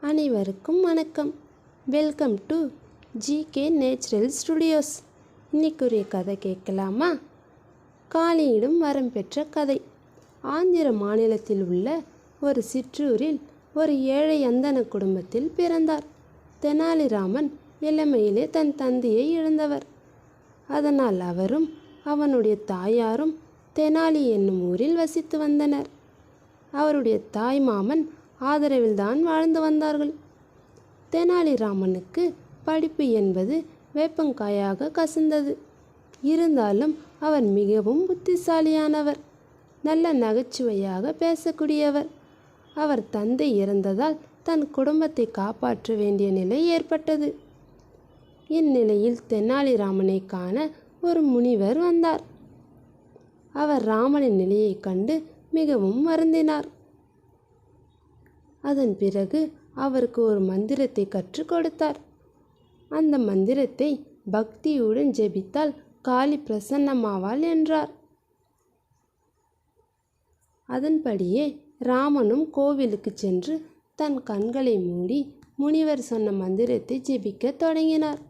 அனைவருக்கும் வணக்கம். Welcome to GK natural studios இன்னைக்குரிய கதை கேட்கலாமா? காளியிடம் வரம் பெற்ற கதை. ஆந்திர மாநிலத்தில் உள்ள ஒரு சிற்றூரில் ஒரு ஏழை அந்தன குடும்பத்தில் பிறந்தார். தெனாலிராமன் இளமையிலே தன் தந்தையை இழந்தவர். அதனால் அவரும் அவனுடைய தாயாரும் தெனாலி என்னும் ஊரில் வசித்து வந்தனர். அவருடைய தாய் மாமன் ஆதரவில்தான் வாழ்ந்து வந்தார்கள். தெனாலிராமனுக்கு படிப்பு என்பது வேப்பங்காயாக கசந்தது. இருந்தாலும் அவர் மிகவும் புத்திசாலியானவர். நல்ல நகைச்சுவையாக பேசக்கூடியவர். அவர் தந்தை இறந்ததால் தன் குடும்பத்தை காப்பாற்ற வேண்டிய நிலை ஏற்பட்டது. இந்நிலையில் தெனாலிராமனை காண ஒரு முனிவர் வந்தார். அவர் ராமனின் நிலையைக் கண்டு மிகவும் வருந்தினார். அதன் பிறகு அவருக்கு ஒரு மந்திரத்தை கற்றுக் கொடுத்தார். அந்த மந்திரத்தை பக்தியுடன் ஜெபித்தால் காளி பிரசன்னமாவாள் என்றார். அதன்படியே ராமனும் கோவிலுக்கு சென்று தன் கண்களை மூடி முனிவர் சொன்ன மந்திரத்தை ஜெபிக்கத் தொடங்கினார்.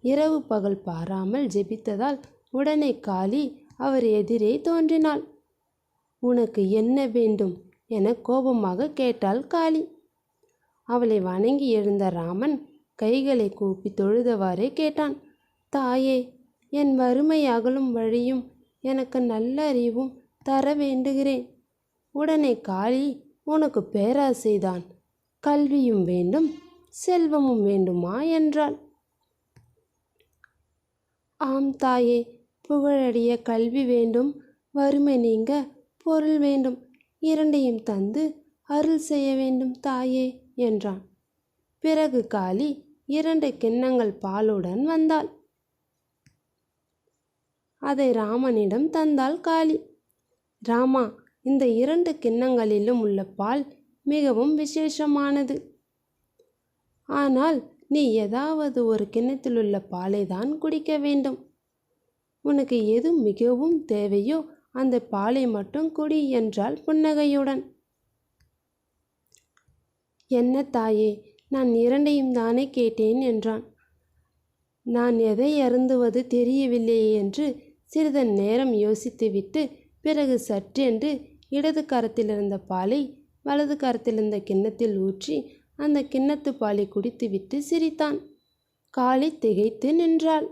இரவு பகல் பாராமல் ஜெபித்ததால் உடனே காளி அவர் எதிரே தோன்றினாள். உனக்கு என்ன வேண்டும்? என கோபமாக கேட்டாள் காளி. அவளை வணங்கி எழுந்த ராமன் கைகளை கூப்பி தொழுதவாறே கேட்டான். தாயே என் வறுமை அகலும் வழியும் எனக்கு நல்ல அறிவும் தர வேண்டுகிறேன். உடனே காளி உனக்கு பேராசைதான் கல்வியும் வேண்டும் செல்வமும் வேண்டுமா? என்றாள். ஆம் தாயே புகழடிய கல்வி வேண்டும் வறுமை நீங்க பொருள் வேண்டும். இரண்டையும் தந்து அருள் செய்ய வேண்டும் தாயே என்றான். பிறகு காளி இரண்டு கிண்ணங்கள் பாலுடன் வந்தாள். அதை ராமனிடம் தந்தாள் காளி. ராமா இந்த இரண்டு கிண்ணங்களிலும் உள்ள பால் மிகவும் விசேஷமானது. ஆனால் நீ ஏதாவது ஒரு கிண்ணத்தில் உள்ள பாலை தான் குடிக்க வேண்டும். உனக்கு எது மிகவும் தேவையோ அந்த பாலை மட்டும் குடி என்றாள் புன்னகையுடன். என்ன தாயே நான் இரண்டையும் தானே கேட்டேன் என்றான். நான் எதை அருந்துவது தெரியவில்லையே என்று சிறிது நேரம் யோசித்துவிட்டு பிறகு சற்றென்று இடது கரத்தில் இருந்த பாலை வலது கரத்தில் இருந்த கிண்ணத்தில் ஊற்றி அந்த கிண்ணத்து பாலை குடித்துவிட்டு சிரித்தான். காளி திகைத்து நின்றாள்.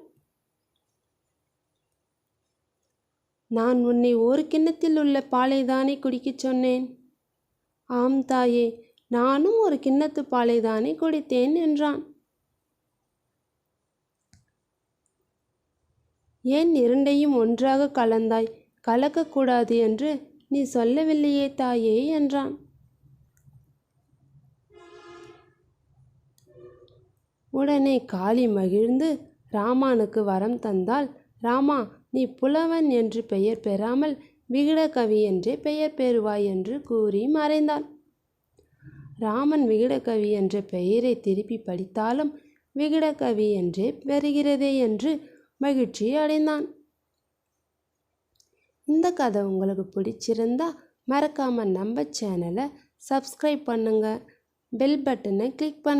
நான் உன்னை ஒரு கிண்ணத்தில் உள்ள பாலை தானே குடிக்கச் சொன்னேன்? ஆம் தாயே நானும் ஒரு கிண்ணத்து பாலை தானே குடித்தேன் என்றான். ஏன் இரண்டையும் ஒன்றாக கலந்தாய்? கலக்கக்கூடாது என்று நீ சொல்லவில்லையே தாயே என்றான். உடனே காளி மகிழ்ந்து ராமானுக்கு வரம் தந்தால் ராமா நீ புலவன் என்று பெயர் பெறாமல் விகடகவி என்றே பெயர் பெறுவாய் என்று கூறி மறைந்தான். ராமன் விகடகவி என்ற பெயரை திருப்பி படித்தாலும் விகடகவி என்றே பெறுகிறதே என்று மகிழ்ச்சி அடைந்தான். இந்த கதை உங்களுக்கு பிடிச்சிருந்தா மறக்காமல் நம்ம சேனலை சப்ஸ்கிரைப் பண்ணுங்கள் பெல் பட்டனை கிளிக் பண்ணு